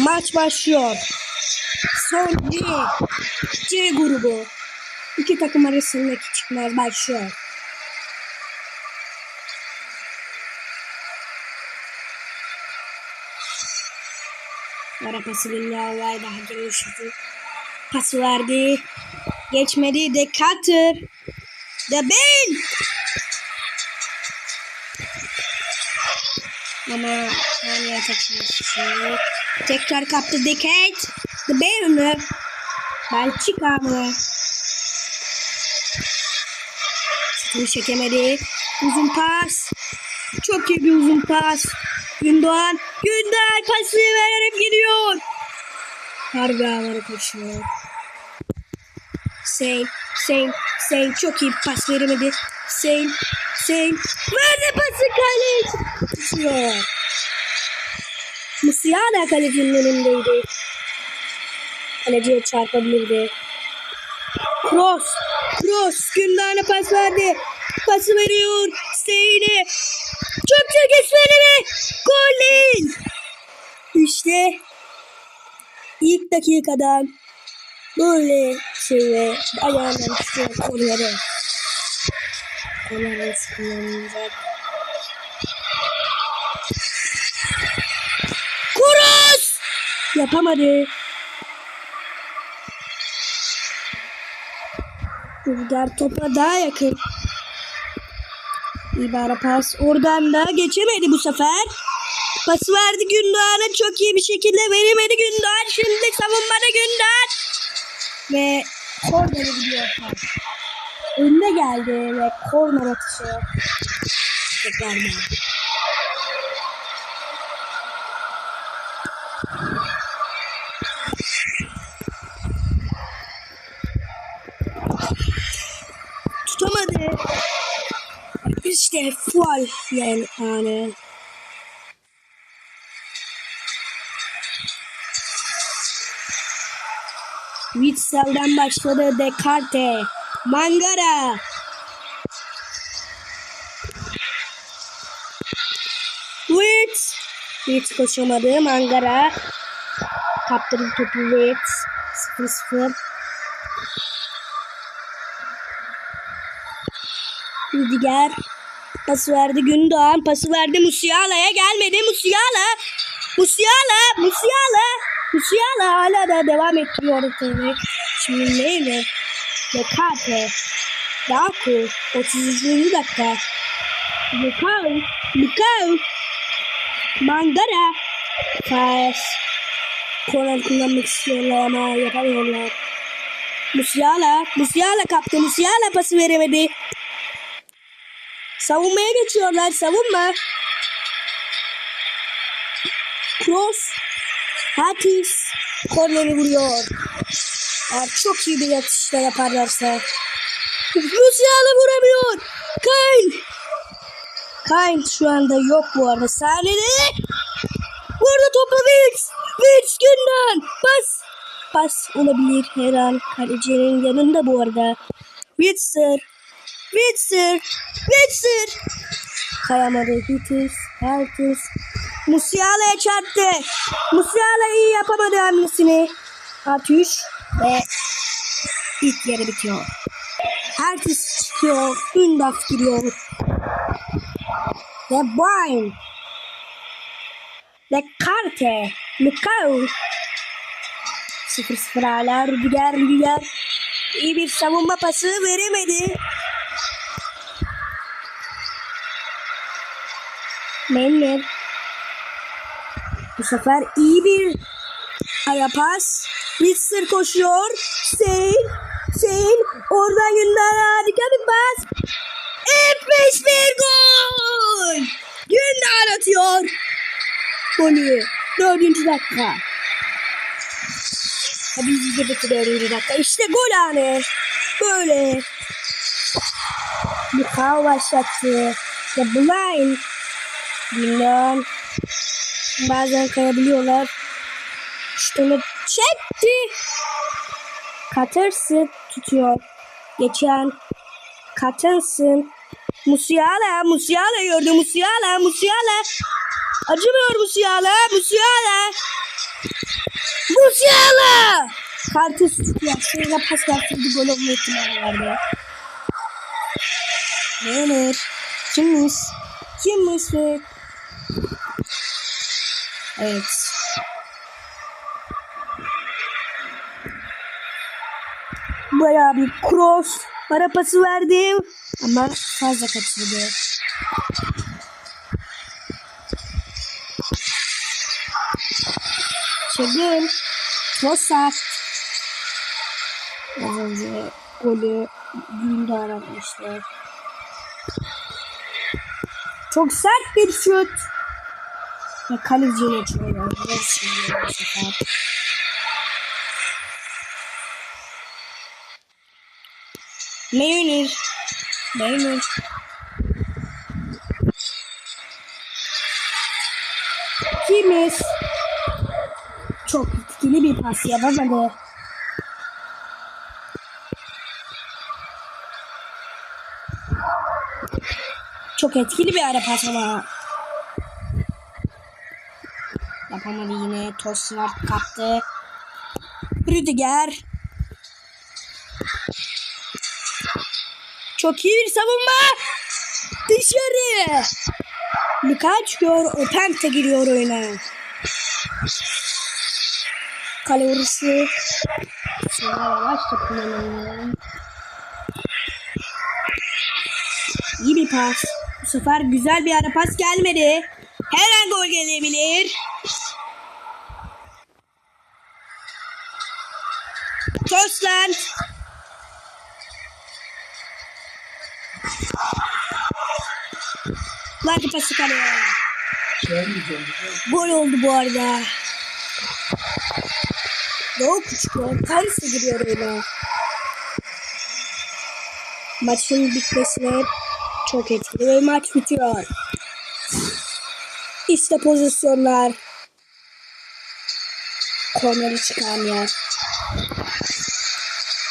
Maç başlıyor. Son C. C grubu. İki takım arasındaki çıkmaz başlıyor. Ara pası Villaloba'ya daha gelişti. Pası verdi. Geçmedi. De Carter. De Bale. Ama saniye takılmıştı. Tekrar kaptı Deket. The Bale mi? Belçika mı? Şutunu çekemedi. Uzun pas. Çok iyi bir uzun pas. Gündoğan. Gündoğan pası vererek gidiyor. Harbi ağları koşuyor. Sein. Sein. Sein çok iyi pas veremedi. Sein. Sein. Verdi pası kaleci. Tutuyor. Musiala kalecinin önündeydi. Kaleciye çarpabilirdi. Cross. Cross. Gündoğan'a pas verdi. Pası veriyor. Steyne. Çöpçe geçmedi mi? Gol değil. İşte ilk dakikadan böyle şeye ayağından tutuyor kolları. Kolları kullanacak. Yapamadı. Rüzgar topa daha yakın. İbara pas. Oradan da geçemedi bu sefer. Pası verdi Gündoğan'a çok iyi bir şekilde veremedi Gündoğan. Şimdi savunmada Gündoğan. Ve kornere gidiyor pas. Önüne geldi ve korner atışı. Tekrardan. Tutamadı. İşte fual yani. yani. Witzel'den başladı Descartes. Mangara. Witz. Witz koşamadı. Mangara. Kaptırdı topu Witz. 0-0. Rüdiger. Pası verdi Gündoğan. Pası verdi Musiala'ya. Gelmedi Musiala. Musiala. Musiala. Musiala hala da devam ettiriyor tabii. Şimdi neyle? Lekate. Daku. 33. dakika. Lukau. Lukau. Mangara. Pas. Korner kullanmak istiyorlar ama yapamıyorlar. Musiala. Musiala kaptı. Musiala pası veremedi. Savunmaya geçiyorlar. Savunma. Cross. Hatis. Korneri vuruyor. Eğer çok iyi bir atışla yaparlarsa. Musiala vuramıyor. Kain. Kain şu anda yok bu arada. Sahnede. Burada topu Vince. Vince günden. Pas. Pas olabilir her an. Kalecinin yanında bu arada. Witzer. Witzer. Witzer. Kayamadı. Hitis. Hertis. Musiala'ya çarptı. Musiala iyi yapamadı hamlesini. Atış ve ilk yarı bitiyor. Hertis çıkıyor. Ündaf giriyor. De Bruyne. De Carte. Lukau. 0-0 hala. Rüdiger, Rüdiger. İyi bir savunma pası veremedi. Menler. Bu sefer iyi bir aya pas. Witzer koşuyor. Sein. Sein. Oradan Gündar harika bir pas. Enfes bir gol. Gündar atıyor. Golü. Dördüncü dakika. Tabii izledi dördüncü dakika. İşte gol anı. Böyle. Lukao başlattı. The Blind. Bilmem. Bazen kayabiliyorlar. Şutunu çekti. Katırsın tutuyor. Geçen Katırsın. Musiala, Musiala gördü. Musiala, Musiala. Acımıyor Musiala, Musiala. Kartız tutuyor. Şöyle pas verseydi gol olma ihtimali vardı. Neler? Kimmiş? Kimmiş ve Evet. Bayağı bir cross. Para pası verdim. Ama fazla kaçırdı. Çılgın. Trossard. Az önce golü Gündar atmıştı. Çok sert bir şut. Şimdi bu sefer. Meynir. Meynir. Kimiz? Çok etkili bir pas yapamadı. Çok etkili bir ara pas ama. Yapamadı yine. Toslar kaptı. Rüdiger. Çok iyi bir savunma. Dışarı. Luka çıkıyor. Opente giriyor oyuna. Kale yavaşça kullanıyorum. İyi bir pas. Bu sefer güzel bir ara pas gelmedi. Her gol gelebilir. Tosland. Verdi pası kaleye. Gol oldu bu arada. Doğu küçükler. Paris'e giriyor öyle. Maçın bitmesine çok etkili ve maç bitiyor. İşte pozisyonlar. Korneri çıkan yer.